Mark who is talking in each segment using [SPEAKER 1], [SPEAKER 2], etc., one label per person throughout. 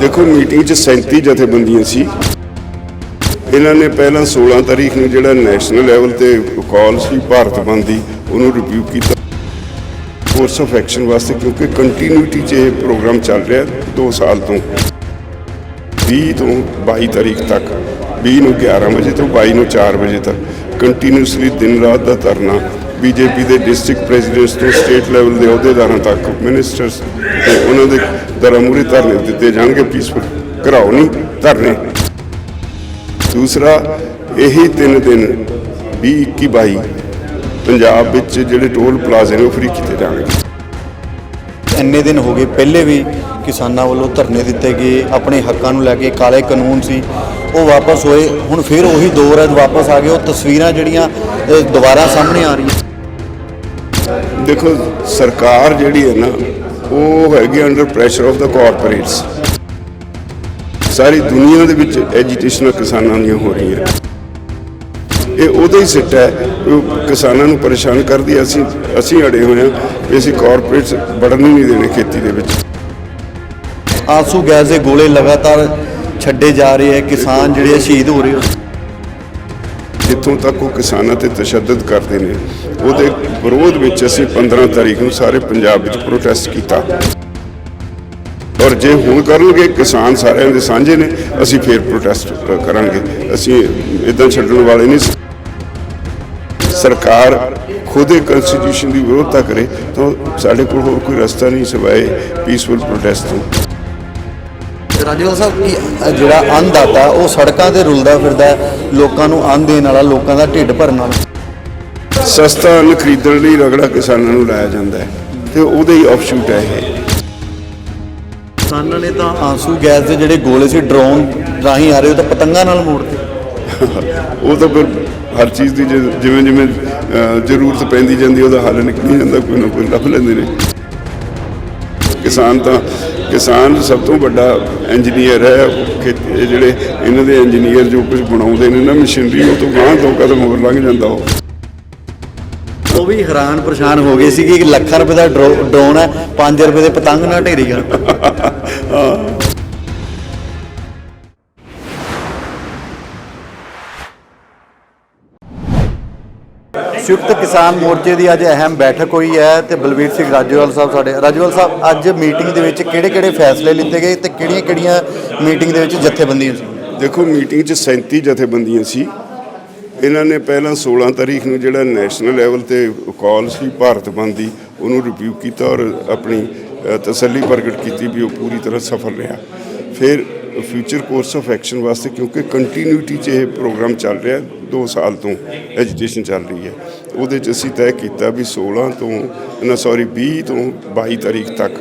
[SPEAKER 1] ਦੇਖੋ ਮੀਟਿੰਗ 'ਚ 37 ਜਥੇਬੰਦੀਆਂ ਸੀ। ਇਹਨਾਂ ਨੇ ਪਹਿਲਾਂ 16 ਤਾਰੀਖ ਨੂੰ ਜਿਹੜਾ ਨੈਸ਼ਨਲ ਲੈਵਲ ਤੇ ਕਾਲ ਸੀ, ਭਾਰਤ ਬੰਦ ਦੀ, ਉਹਨੂੰ ਰਿਵਿਊ ਕੀਤਾ। ਕੋਰਸ ਆਫ ਐਕਸ਼ਨ ਵਾਸਤੇ, ਕਿਉਂਕਿ ਕੰਟੀਨਿਊਟੀ 'ਚ ਇਹ ਪ੍ਰੋਗਰਾਮ ਚੱਲ ਰਿਹਾ 2 ਸਾਲ ਤੋਂ। 20 ਤੋਂ 22 ਤਾਰੀਖ ਤੱਕ 20 ਨੂੰ 11 ਵਜੇ ਤੋਂ 22 ਨੂੰ 4 ਵਜੇ ਤੱਕ। ਕੰਟੀਨਿਊਸਲੀ ਦਿਨ ਰਾਤ ਦਾ ਧਰਨਾ। ਬੀਜੇਪੀ ਦੇ ਡਿਸਟ੍ਰਿਕਟ ਪ੍ਰੈਜ਼ੀਡੈਂਟਸ ਤੋਂ ਸਟੇਟ ਲੈਵਲ ਦੇ ਅਹੁਦੇਦਾਰਾਂ ਤੱਕ, ਮਿਨਿਸਟਰਸ ਤੇ ਉਹਨਾਂ ਦੇ ਦਰਾਂ ਧਰਨੇ ਦਿੱਤੇ ਜਾਣਗੇ ਪੀਸਫੁਲ ਘਰਾਓ ਨਹੀਂ, ਧਰਨੇ। ਦੂਸਰਾ, ਇਹੀ ਤਿੰਨ ਦਿਨ 20 21 22 ਪੰਜਾਬ ਵਿੱਚ ਜਿਹੜੇ ਟੋਲ ਪਲਾਜ਼ੇ ਨੇ ਉਹ ਫ੍ਰੀ ਕੀਤੇ ਜਾਣਗੇ।
[SPEAKER 2] ਇੰਨੇ ਦਿਨ ਹੋ ਗਏ, ਪਹਿਲੇ ਵੀ ਕਿਸਾਨਾਂ ਵੱਲੋਂ ਧਰਨੇ ਦਿੱਤੇ ਗਏ, ਆਪਣੇ ਹੱਕਾਂ ਨੂੰ ਲੈ ਕੇ ਕਾਲੇ ਕਾਨੂੰਨ ਸੀ, ਉਹ ਵਾਪਸ ਹੋਏ, ਹੁਣ ਫਿਰ ਉਹੀ ਦੌਰ ਹੈ ਵਾਪਸ ਆ ਗਏ, ਉਹ ਤਸਵੀਰਾਂ ਜਿਹੜੀਆਂ ਦੁਬਾਰਾ ਸਾਹਮਣੇ ਆ ਰਹੀਆਂ।
[SPEAKER 1] ਦੇਖੋ, ਸਰਕਾਰ ਜਿਹੜੀ ਹੈ ਨਾ, ਉਹ ਹੈਗੀ under pressure of the corporates ਸਾਰੀ ਦੁਨੀਆ ਦੇ ਵਿੱਚ ਐਜੀਟੇਸ਼ਨਾਂ ਕਿਸਾਨਾਂ ਦੀਆਂ ਹੋ ਰਹੀਆਂ। ਇਹ ਉਹਦਾ ਹੀ ਸਿੱਟਾ ਹੈ ਕਿਸਾਨਾਂ ਨੂੰ ਪਰੇਸ਼ਾਨ ਕਰਦੀ ਅਸੀਂ ਅਸੀਂ ਅੜੇ ਹੋਏ ਹਾਂ ਵੀ ਅਸੀਂ ਕਾਰਪੋਰੇਟਸ ਵੜਨ ਹੀ ਨਹੀਂ ਦੇਣੇ ਖੇਤੀ ਦੇ ਵਿੱਚ।
[SPEAKER 2] ਆਸੂ ਗੈਸ ਦੇ ਗੋਲੇ ਲਗਾਤਾਰ ਛੱਡੇ ਜਾ ਰਹੇ ਹੈ। ਕਿਸਾਨ ਜਿਹੜੇ ਸ਼ਹੀਦ ਹੋ ਰਹੇ ਆ।
[SPEAKER 1] ਜਿੱਥੋਂ ਤੱਕ ਉਹ ਕਿਸਾਨਾਂ ਤੇ ਤਸ਼ੱਦਦ ਕਰਦੇ ਨੇ, ਉਹਦੇ ਵਿਰੋਧ ਵਿੱਚ ਅਸੀਂ 15 ਤਾਰੀਖ ਨੂੰ ਸਾਰੇ ਪੰਜਾਬ ਵਿੱਚ ਪ੍ਰੋਟੈਸਟ ਕੀਤਾ। ਔਰ ਜੇ ਹੁਣ ਕਰਨਗੇ, ਕਿਸਾਨ ਸਾਰਿਆਂ ਦੇ ਸਾਂਝੇ ਨੇ, ਅਸੀਂ ਫੇਰ ਪ੍ਰੋਟੈਸਟ ਕਰਾਂਗੇ। ਅਸੀਂ ਇਦਾਂ ਛੱਡਣ ਵਾਲੇ ਨਹੀਂ ਸਰਕਾਰ ਖੁਦ ਇਹ ਕਨਸਟੀਟਿਊਸ਼ਨ ਦੀ ਵਿਰੋਧਤਾ ਕਰੇ, ਤਾਂ ਸਾਡੇ ਕੋਲ ਹੋਰ ਕੋਈ ਰਸਤਾ ਨਹੀਂ ਸਿਵਾਏ ਪੀਸਫੁਲ ਪ੍ਰੋਟੈਸਟ ਤੋਂ।
[SPEAKER 2] ਰਾਜੇਵਾਲ ਸਾਹਿਬ ਕੀ ਜਿਹੜਾ ਅੰਨਦਾਤਾ ਉਹ ਸੜਕਾਂ ਤੇ ਰੁਲਦਾ ਫਿਰਦਾ ਲੋਕਾਂ ਨੂੰ ਅੰਨ ਦੇਣ ਵਾਲਾ ਲੋਕਾਂ ਦਾ ਢਿੱਡ ਭਰਨ ਵਾਲਾ।
[SPEAKER 1] ਸਸਤਾ ਅੰਨ ਖਰੀਦਣ ਲਈ ਰਗੜਾ ਕਿਸਾਨਾਂ ਨੂੰ ਲਾਇਆ ਜਾਂਦਾ ਹੈ ਤੇ ਉਹਦੇ ਹੀ ਆਫਸ਼ੂਟ ਹੈ ਇਹ।
[SPEAKER 2] ਕਿਸਾਨਾਂ ਨੇ ਤਾਂ ਆਂਸੂ ਗੈਸ ਦੇ ਜਿਹੜੇ ਗੋਲੇ ਸੀ ਡਰੋਨ ਰਾਹੀਂ ਆ ਰਹੇ ਉਹ ਤਾਂ ਪਤੰਗਾਂ ਨਾਲ ਮੋੜਦੇ
[SPEAKER 1] ਉਹ ਤਾਂ ਫਿਰ ਹਰ ਚੀਜ਼ ਦੀ ਜਿਵੇਂ ਜਿਵੇਂ ਜ਼ਰੂਰਤ ਪੈਂਦੀ ਜਾਂਦੀ ਉਹਦਾ ਹੱਲ ਨਿਕਲ ਜਾਂਦਾ ਕੋਈ ਨਾ ਕੋਈ ਲੱਭ ਲੈਂਦੇ ਨੇ। ਕਿਸਾਨ ਤਾਂ ਕਿਸਾਨ ਸਭ ਤੋਂ ਵੱਡਾ ਇੰਜੀਨੀਅਰ ਹੈ ਇਹ ਜਿਹੜੇ ਇਹਨਾਂ ਦੇ ਇੰਜੀਨੀਅਰ ਜੋ ਕੁਝ ਬਣਾਉਂਦੇ ਨੇ ਨਾ ਮਸ਼ੀਨਰੀ ਉਹ ਤੋਂ ਗਾਂਹ ਦੋ ਕਦਮ ਹੋਰ ਲੰਘ ਜਾਂਦਾ ਉਹ।
[SPEAKER 2] ਉਹ ਵੀ ਹੈਰਾਨ ਪਰੇਸ਼ਾਨ ਹੋ ਗਏ ਸੀ ਕਿ ਲੱਖਾਂ ਰੁਪਏ ਦਾ ਡਰੋ- ਡਰੋਨ ਹੈ 5 ਰੁਪਏ ਦੇ ਪਤੰਗ ਨਾਲ ਢੇਰੀ ਕਰ। ਸੰਯੁਕਤ ਕਿਸਾਨ ਮੋਰਚੇ ਦੀ ਅੱਜ ਅਹਿਮ ਬੈਠਕ ਹੋਈ ਹੈ ਤੇ ਬਲਵੀਰ ਸਿੰਘ ਰਾਜੋਵਾਲ ਸਾਹਿਬ ਸਾਡੇ ਰਾਜੋਵਾਲ ਸਾਹਿਬ, ਅੱਜ ਮੀਟਿੰਗ ਦੇ ਵਿੱਚ ਕਿਹੜੇ-ਕਿਹੜੇ ਫੈਸਲੇ ਲਿੱਤੇ ਗਏ ਤੇ ਕਿਹੜੀਆਂ-ਕਿਹੜੀਆਂ ਮੀਟਿੰਗ ਦੇ ਵਿੱਚ ਜਥੇਬੰਦੀਆਂ ਸੀ?
[SPEAKER 1] ਦੇਖੋ, ਮੀਟਿੰਗ 'ਚ 37 ਜਥੇਬੰਦੀਆਂ ਸੀ। ਇਹਨਾਂ ਨੇ ਪਹਿਲਾਂ 16 ਤਾਰੀਖ ਨੂੰ ਜਿਹੜਾ ਨੈਸ਼ਨਲ ਲੈਵਲ ਤੇ ਕਾਲ ਸੀ, ਭਾਰਤ ਬੰਦ ਦੀ, ਉਹਨੂੰ ਰਿਵਿਊ ਕੀਤਾ ਔਰ ਆਪਣੀ ਤਸੱਲੀ ਪ੍ਰਗਟ ਕੀਤੀ ਵੀ ਉਹ ਪੂਰੀ ਤਰ੍ਹਾਂ ਸਫਲ ਰਿਹਾ। ਫਿਰ ਫਿਊਚਰ ਕੋਰਸ ਆਫ ਐਕਸ਼ਨ ਵਾਸਤੇ ਕਿਉਂਕਿ ਕੰਟੀਨਿਊਟੀ 'ਚ ਇਹ ਪ੍ਰੋਗਰਾਮ ਚੱਲ ਰਿਹਾ 2 ਸਾਲ ਤੋਂ ਐਜੀਟੇਸ਼ਨ ਚੱਲ ਰਹੀ ਹੈ। ਉਹਦੇ 'ਚ ਅਸੀਂ ਤੈਅ ਕੀਤਾ ਵੀ 16 ਤੋਂ, ਨਾ ਸੌਰੀ 20 ਤੋਂ 22 ਤਾਰੀਖ ਤੱਕ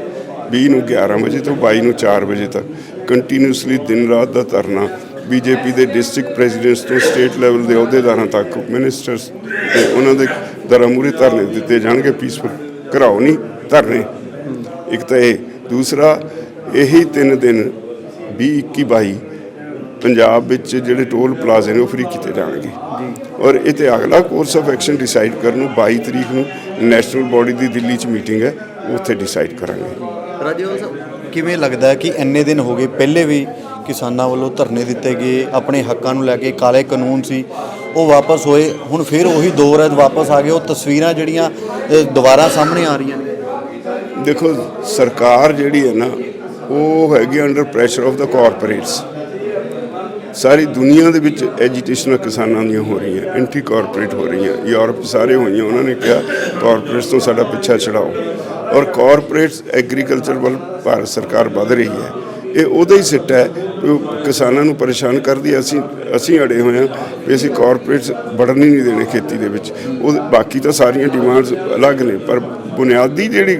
[SPEAKER 1] 20 ਨੂੰ 11 ਵਜੇ ਤੋਂ 22 ਨੂੰ 4 ਵਜੇ ਤੱਕ ਕੰਟੀਨਿਊਸਲੀ ਦਿਨ ਰਾਤ ਦਾ ਧਰਨਾ ਬੀਜੇਪੀ ਦੇ ਡਿਸਟ੍ਰਿਕਟ ਪ੍ਰੈਜ਼ੀਡੈਂਟਸ ਤੋਂ ਸਟੇਟ ਲੈਵਲ ਦੇ ਅਹੁਦੇਦਾਰਾਂ ਤੱਕ ਮਿਨਿਸਟਰਸ ਤੇ ਉਹਨਾਂ ਦੇ ਦਰਾਂ ਮੂਹਰੇ ਧਰਨੇ ਦਿੱਤੇ ਜਾਣਗੇ ਪੀਸਫੁਲ ਕਰਾਓ ਨਹੀਂ ਧਰਨੇ। ਇੱਕ ਤਾਂ ਇਹ, ਦੂਸਰਾ, ਇਹੀ ਤਿੰਨ ਦਿਨ 20 21 22 ਪੰਜਾਬ ਵਿੱਚ ਜਿਹੜੇ ਟੋਲ ਪਲਾਜ਼ੇ ਨੇ ਉਹ ਫ੍ਰੀ ਕੀਤੇ ਜਾਣਗੇ। ਔਰ ਇਹ ਤੇ ਅਗਲਾ ਕੋਰਸ ਆਫ ਐਕਸ਼ਨ ਡਿਸਾਈਡ ਕਰਨ ਨੂੰ 22 ਤਰੀਕ ਨੂੰ ਨੈਸ਼ਨਲ ਬਾਡੀ ਦੀ ਦਿੱਲੀ 'ਚ ਮੀਟਿੰਗ ਹੈ ਉੱਥੇ ਡਿਸਾਈਡ ਕਰਾਂਗੇ।
[SPEAKER 2] ਰਾਜੇਵਾਲ ਸਾਹਿਬ ਕਿਵੇਂ ਲੱਗਦਾ ਕਿ ਇੰਨੇ ਦਿਨ ਹੋ ਗਏ ਪਹਿਲੇ ਵੀ ਕਿਸਾਨਾਂ ਵੱਲੋਂ ਧਰਨੇ ਦਿੱਤੇ ਗਏ ਆਪਣੇ ਹੱਕਾਂ ਨੂੰ ਲੈ ਕੇ ਕਾਲੇ ਕਾਨੂੰਨ ਸੀ ਉਹ ਵਾਪਸ ਹੋਏ ਹੁਣ ਫਿਰ ਉਹੀ ਦੌਰ ਹੈ ਵਾਪਸ ਆ ਗਏ ਉਹ ਤਸਵੀਰਾਂ ਜਿਹੜੀਆਂ ਦੁਬਾਰਾ ਸਾਹਮਣੇ ਆ ਰਹੀਆਂ ਨੇ।
[SPEAKER 1] ਦੇਖੋ ਸਰਕਾਰ ਜਿਹੜੀ ਹੈ ਨਾ ਉਹ ਹੈਗੀ under pressure of the corporates ਸਾਰੀ ਦੁਨੀਆ ਦੇ ਵਿੱਚ ਐਜੀਟੇਸ਼ਨਾਂ ਕਿਸਾਨਾਂ ਦੀਆਂ ਹੋ ਰਹੀਆਂ ਐਂਟੀ ਕਾਰਪੋਰੇਟ ਹੋ ਰਹੀਆਂ। ਯੂਰਪ ਸਾਰੇ ਹੋਈਆਂ, ਉਹਨਾਂ ਨੇ ਕਿਹਾ ਕਾਰਪੋਰੇਟਸ ਤੋਂ ਸਾਡਾ ਪਿੱਛਾ ਛਡਾਓ। ਔਰ ਕਾਰਪੋਰੇਟਸ ਐਗਰੀਕਲਚਰ ਵੱਲ ਭਾਰਤ ਸਰਕਾਰ ਵੱਧ ਰਹੀ ਹੈ। ਇਹ ਉਹਦਾ ਹੀ ਸਿੱਟਾ ਹੈ ਉਹ ਕਿਸਾਨਾਂ ਨੂੰ ਪਰੇਸ਼ਾਨ ਕਰਦੀ ਅਸੀਂ ਅਸੀਂ ਅੜੇ ਹੋਏ ਹਾਂ ਵੀ ਅਸੀਂ ਕਾਰਪੋਰੇਟਸ ਵੜਨ ਹੀ ਨਹੀਂ ਦੇਣੇ ਖੇਤੀ ਦੇ ਵਿੱਚ। ਉਹ ਬਾਕੀ ਤਾਂ ਸਾਰੀਆਂ ਡਿਮਾਂਡਸ ਅਲੱਗ ਨੇ, ਪਰ ਬੁਨਿਆਦੀ ਜਿਹੜੀ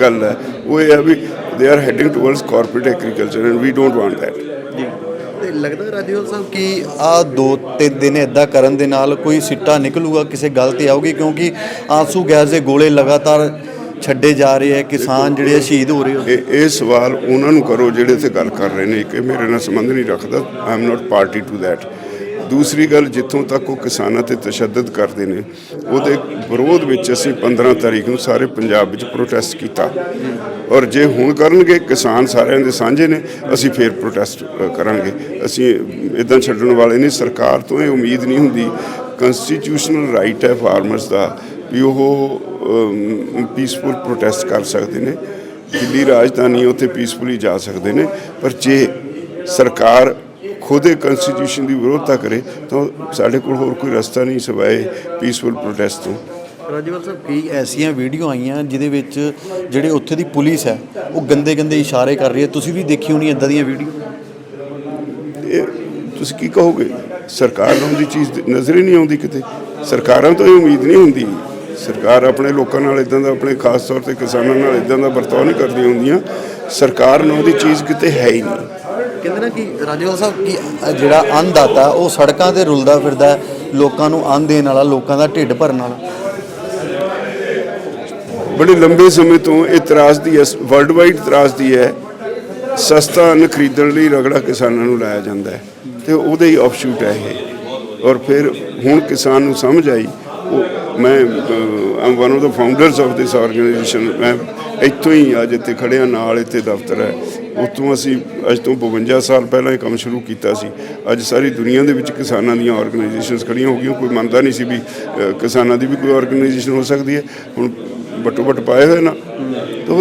[SPEAKER 1] ਗੱਲ ਹੈ, ਉਹ ਇਹ ਹੈ ਵੀ they are heading towards corporate agriculture and we don't want that
[SPEAKER 2] ਜੀ। ਤੇ ਲੱਗਦਾ ਰਾਜੇਵਾਲ ਸਾਹਿਬ ਕਿ ਆ ਦੋ ਤਿੰਨ ਦਿਨ ਇਦਾਂ ਕਰਨ ਦੇ ਨਾਲ ਕੋਈ ਸਿੱਟਾ ਨਿਕਲੂਗਾ ਕਿਸੇ ਗੱਲ ਤੇ ਆਊਗੀ? ਕਿਉਂਕਿ ਆਂਸੂ ਗੈਸ ਦੇ ਗੋਲੇ ਲਗਾਤਾਰ ਛੱਡੇ ਜਾ ਰਹੇ ਹੈ ਕਿਸਾਨ ਜਿਹੜੇ ਆ ਸ਼ਹੀਦ ਹੋ ਰਹੇ ਹੋ
[SPEAKER 1] ਇਹ ਇਹ ਸਵਾਲ ਉਹਨਾਂ ਨੂੰ ਕਰੋ ਜਿਹੜੇ ਤੇ ਗੱਲ ਕਰ ਰਹੇ ਨੇ ਕਿ ਮੇਰੇ ਨਾਲ ਸੰਬੰਧ ਨਹੀਂ ਰੱਖਦਾ I am not party to that ਦੂਸਰੀ ਗੱਲ, ਜਿੱਥੋਂ ਤੱਕ ਉਹ ਕਿਸਾਨਾਂ ਤੇ ਤਸ਼ੱਦਦ ਕਰਦੇ ਨੇ, ਉਹਦੇ ਵਿਰੋਧ ਵਿੱਚ ਅਸੀਂ 15 ਤਾਰੀਖ ਨੂੰ ਸਾਰੇ ਪੰਜਾਬ ਵਿੱਚ ਪ੍ਰੋਟੈਸਟ ਕੀਤਾ। ਔਰ ਜੇ ਹੁਣ ਕਰਨਗੇ, ਕਿਸਾਨ ਸਾਰਿਆਂ ਦੇ ਸਾਂਝੇ ਨੇ, ਅਸੀਂ ਫੇਰ ਪ੍ਰੋਟੈਸਟ ਕਰਾਂਗੇ। ਅਸੀਂ ਇਦਾਂ ਛੱਡਣ ਵਾਲੇ ਨਹੀਂ, ਸਰਕਾਰ ਤੋਂ ਇਹ ਉਮੀਦ ਨਹੀਂ ਹੁੰਦੀ। ਕਨਸਟੀਟਿਊਸ਼ਨਲ ਰਾਈਟ ਹੈ ਫਾਰਮਰਸ ਦਾ, ਵੀ ਉਹ ਪੀਸਫੁਲ ਪ੍ਰੋਟੈਸਟ ਕਰ ਸਕਦੇ ਨੇ। ਦਿੱਲੀ ਰਾਜਧਾਨੀ ਉੱਥੇ ਪੀਸਫੁਲੀ ਜਾ ਸਕਦੇ ਨੇ। ਪਰ ਜੇ ਸਰਕਾਰ ਖੁਦ ਇਹ ਕਨਸਟੀਟਿਊਸ਼ਨ ਦੀ ਵਿਰੋਧਤਾ ਕਰੇ ਤਾਂ ਸਾਡੇ ਕੋਲ ਹੋਰ ਕੋਈ ਰਸਤਾ ਨਹੀਂ ਸਿਵਾਏ ਪੀਸਫੁਲ ਪ੍ਰੋਟੈਸਟ ਤੋਂ।
[SPEAKER 2] ਰਾਜਵਲ ਸਾਹਿਬ ਕਈ ਐਸੀਆਂ ਵੀਡੀਓ ਆਈਆਂ ਜਿਹਦੇ ਵਿੱਚ ਜਿਹੜੇ ਉੱਥੇ ਦੀ ਪੁਲਿਸ ਹੈ ਉਹ ਗੰਦੇ ਗੰਦੇ ਇਸ਼ਾਰੇ ਕਰ ਰਹੀ ਹੈ। ਤੁਸੀਂ ਵੀ ਦੇਖੀ ਹੋਣੀ ਇਦਾਂ ਦੀਆਂ ਵੀਡੀਓ?
[SPEAKER 1] ਇਹ ਤੁਸੀਂ ਕੀ ਕਹੋਗੇ? ਸਰਕਾਰ ਨੂੰ ਦੀ ਚੀਜ਼ ਨਜ਼ਰ ਹੀ ਨਹੀਂ ਆਉਂਦੀ ਕਿਤੇ। ਸਰਕਾਰਾਂ ਤੋਂ ਇਹ ਉਮੀਦ ਨਹੀਂ ਹੁੰਦੀ। ਸਰਕਾਰ ਆਪਣੇ ਲੋਕਾਂ ਨਾਲ ਇਦਾਂ ਦਾ ਆਪਣੇ ਖਾਸ ਤੌਰ ਤੇ ਕਿਸਾਨਾਂ ਨਾਲ ਇਦਾਂ ਦਾ ਵਰਤਾਓ ਨਹੀਂ ਕਰਦੀਆਂ ਹੁੰਦੀਆਂ। ਸਰਕਾਰ ਨੂੰ ਉਹਦੀ ਚੀਜ਼ ਕਿਤੇ ਹੈ ਹੀ ਨਹੀਂ।
[SPEAKER 2] ਕਹਿੰਦੇ ਨਾ ਕਿ ਰਾਜੇਵਾਲ ਸਾਹਿਬ ਕਿ ਜਿਹੜਾ ਅੰਨਦਾਤਾ, ਉਹ ਸੜਕਾਂ ਤੇ ਰੁਲਦਾ ਫਿਰਦਾ ਲੋਕਾਂ ਨੂੰ ਅੰਨ ਦੇਣ ਵਾਲਾ, ਲੋਕਾਂ ਦਾ ਢਿੱਡ ਭਰਨ ਵਾਲਾ।
[SPEAKER 1] ਬੜੇ ਲੰਬੇ ਸਮੇਂ ਤੋਂ ਇਹ ਤਰਾਸਦੀ ਹੈ ਵਰਲਡ ਵਾਈਡ ਤਰਾਸਦੀ ਹੈ। ਸਸਤਾ ਅੰਨ ਖਰੀਦਣ ਲਈ ਰਗੜਾ ਕਿਸਾਨਾਂ ਨੂੰ ਲਾਇਆ ਜਾਂਦਾ ਹੈ ਤੇ ਉਹਦੇ ਹੀ ਆਫਸ਼ੂਟ ਹੈ ਇਹ। ਔਰ ਫਿਰ ਹੁਣ ਕਿਸਾਨ ਨੂੰ ਸਮਝ ਆਈ ਮੈਂ am one of the founders of this organisation ਮੈਂ ਇੱਥੋਂ ਹੀ ਅੱਜ ਇੱਥੇ ਖੜਿਆ ਨਾਲ ਇੱਥੇ ਦਫ਼ਤਰ ਹੈ। ਉੱਥੋਂ ਅਸੀਂ ਅੱਜ ਤੋਂ 52 ਸਾਲ ਪਹਿਲਾਂ ਇਹ ਕੰਮ ਸ਼ੁਰੂ ਕੀਤਾ ਸੀ। ਅੱਜ ਸਾਰੀ ਦੁਨੀਆ ਦੇ ਵਿੱਚ ਕਿਸਾਨਾਂ ਦੀਆਂ ਆਰਗੇਨਾਈਜੇਸ਼ਨਸ ਖੜੀਆਂ ਹੋ ਗਈਆਂ। ਕੋਈ ਮੰਨਦਾ ਨਹੀਂ ਸੀ ਵੀ ਕਿਸਾਨਾਂ ਦੀ ਵੀ ਕੋਈ ਆਰਗੇਨਾਈਜੇਸ਼ਨ ਹੋ ਸਕਦੀ ਹੈ। ਹੁਣ ਵੱਟੋ ਵੱਟ ਪਾਏ ਹੋਏ ਨਾ। ਤਾਂ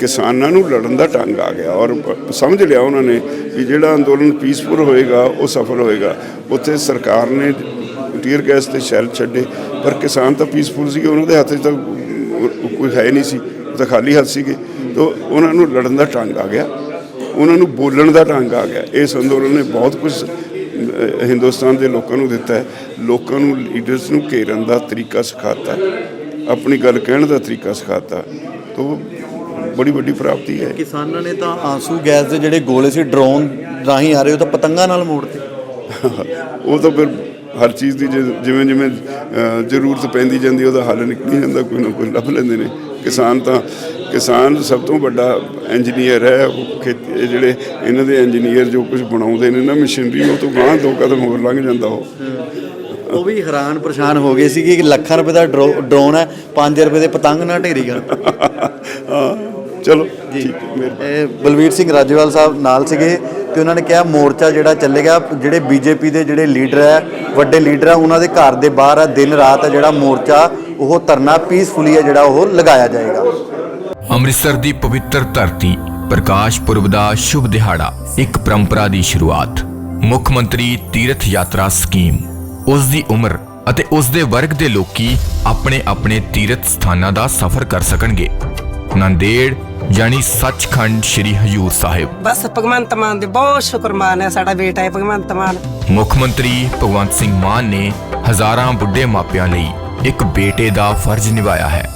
[SPEAKER 1] ਕਿਸਾਨਾਂ ਨੂੰ ਲੜਨ ਦਾ ਢੰਗ ਆ ਗਿਆ ਔਰ ਸਮਝ ਲਿਆ ਉਹਨਾਂ ਨੇ ਵੀ ਜਿਹੜਾ ਅੰਦੋਲਨ ਪੀਸਫੁਲ ਹੋਏਗਾ, ਉਹ ਸਫਲ ਹੋਏਗਾ। ਉੱਥੇ ਸਰਕਾਰ ਨੇ ਟੀਅਰ ਗੈਸ ਤੇ ਸ਼ੈਲ ਛੱਡੇ, ਪਰ ਕਿਸਾਨ ਤਾਂ ਪੀਸਫੁਲ ਸੀਗੇ। ਉਹਨਾਂ ਦੇ ਹੱਥ 'ਚ ਤਾਂ ਕੋਈ ਹੈ ਨਹੀਂ ਸੀ। ਤਾਂ ਖਾਲੀ ਹੱਥ ਸੀਗੇ। ਤਾਂ ਉਹਨਾਂ ਨੂੰ ਲੜਨ ਦਾ ਢੰਗ ਆ ਗਿਆ। ਉਹਨਾਂ ਨੂੰ ਬੋਲਣ ਦਾ ਢੰਗ ਆ ਗਿਆ। ਇਸ ਅੰਦੋਲਨ ਨੇ ਬਹੁਤ ਕੁਝ ਹਿੰਦੁਸਤਾਨ ਦੇ ਲੋਕਾਂ ਨੂੰ ਦਿੱਤਾ ਹੈ। ਲੋਕਾਂ ਨੂੰ ਲੀਡਰਸ ਨੂੰ ਘੇਰਨ ਦਾ ਤਰੀਕਾ ਸਿਖਾਤਾ। ਆਪਣੀ ਗੱਲ ਕਹਿਣ ਦਾ ਤਰੀਕਾ ਸਿਖਾਤਾ। ਤਾਂ ਬੜੀ ਵੱਡੀ ਪ੍ਰਾਪਤੀ ਹੈ।
[SPEAKER 2] ਕਿਸਾਨਾਂ ਨੇ ਤਾਂ ਆਂਸੂ ਗੈਸ ਦੇ ਜਿਹੜੇ ਗੋਲੇ ਸੀ ਡਰੋਨ ਰਾਹੀਂ ਆ ਰਹੇ ਉਹ ਤਾਂ ਪਤੰਗਾਂ ਨਾਲ ਮੋੜਤੇ।
[SPEAKER 1] ਉਹ ਤਾਂ ਫਿਰ ਹਰ ਚੀਜ਼ ਦੀ ਜਿਵੇਂ ਜਿਵੇਂ ਜ਼ਰੂਰਤ ਪੈਂਦੀ ਜਾਂਦੀ ਉਹਦਾ ਹੱਲ ਨਿਕਲੀ ਜਾਂਦਾ ਕੋਈ ਨਾ ਕੋਈ ਲੱਭ ਲੈਂਦੇ ਨੇ। ਕਿਸਾਨ ਤਾਂ ਕਿਸਾਨ ਸਭ ਤੋਂ ਵੱਡਾ ਇੰਜੀਨੀਅਰ ਹੈ ਉਹ ਜਿਹੜੇ ਇਹਨਾਂ ਦੇ ਇੰਜੀਨੀਅਰ ਜੋ ਕੁਝ ਬਣਾਉਂਦੇ ਨੇ ਨਾ ਮਸ਼ੀਨਰੀ ਉਹ ਤੋਂ ਗਾਂਹ ਦੋ ਕਦਮ ਹੋਰ ਲੰਘ ਜਾਂਦਾ ਉਹ।
[SPEAKER 2] ਉਹ ਵੀ ਹੈਰਾਨ ਪਰੇਸ਼ਾਨ ਹੋ ਗਏ ਸੀਗੇ ਕਿ ਲੱਖਾਂ ਰੁਪਏ ਦਾ ਡਰੋ- ਡਰੋਨ ਹੈ 5 ਰੁਪਏ ਦੇ ਪਤੰਗ ਨਾਲ ਢੇਰੀ
[SPEAKER 1] ਹਾਂ ਚਲੋ ਠੀਕ ਮਿਹਰਬਾਨੀ।
[SPEAKER 2] ਬਲਵੀਰ ਸਿੰਘ ਰਾਜੇਵਾਲ ਸਾਹਿਬ ਨਾਲ ਸੀਗੇ ਤੇ ਉਹਨਾਂ ਨੇ ਕਿਹਾ ਮੋਰਚਾ ਜਿਹੜਾ ਚੱਲੇਗਾ ਜਿਹੜੇ ਬੀਜੇਪੀ ਦੇ ਜਿਹੜੇ ਲੀਡਰ ਹੈ ਵੱਡੇ ਲੀਡਰ ਹੈ ਉਹਨਾਂ ਦੇ ਘਰ ਦੇ ਬਾਹਰ ਹੈ ਦਿਨ ਰਾਤ ਹੈ ਜਿਹੜਾ ਮੋਰਚਾ ਉਹ ਧਰਨਾ ਪੀਸਫੁਲੀ ਹੈ ਜਿਹੜਾ ਉਹ ਲਗਾਇਆ ਜਾਏਗਾ।
[SPEAKER 3] ਅੰਮ੍ਰਿਤਸਰ ਦੀ ਪਵਿੱਤਰ ਧਰਤੀ ਪ੍ਰਕਾਸ਼ ਪੁਰਬ ਦਾ ਸ਼ੁਭ ਦਿਹਾੜਾ ਇੱਕ ਪਰੰਪਰਾ ਦੀ ਸ਼ੁਰੂਆਤ। ਮੁੱਖ ਮੰਤਰੀ ਤੀਰਥ ਯਾਤਰਾ ਸਕੀਮ। ਉਸ ਦੀ ਉਮਰ ਅਤੇ ਉਸ ਦੇ ਵਰਗ ਦੇ ਲੋਕੀ ਆਪਣੇ ਆਪਣੇ ਤੀਰਥ ਸਥਾਨਾਂ ਦਾ ਸਫ਼ਰ ਕਰ ਸਕਣਗੇ। ਨੰਦੇੜ ਯਾਨੀ ਸੱਚਖੰਡ ਸ੍ਰੀ ਹਜੂਰ ਸਾਹਿਬ।
[SPEAKER 4] ਬਸ ਭਗਵੰਤ ਮਾਨ ਦੇ ਬਹੁਤ ਸ਼ੁਕਰਮਾਨ ਹੈ ਸਾਡਾ ਬੇਟਾ ਹੈ ਭਗਵੰਤ ਮਾਨ।
[SPEAKER 3] ਮੁੱਖ ਮੰਤਰੀ ਭਗਵੰਤ ਸਿੰਘ ਮਾਨ ਨੇ ਹਜ਼ਾਰਾਂ ਬੁੱਢੇ ਮਾਪਿਆਂ ਲਈ ਇੱਕ ਬੇਟੇ ਦਾ ਫਰਜ਼ ਨਿਭਾਇਆ ਹੈ।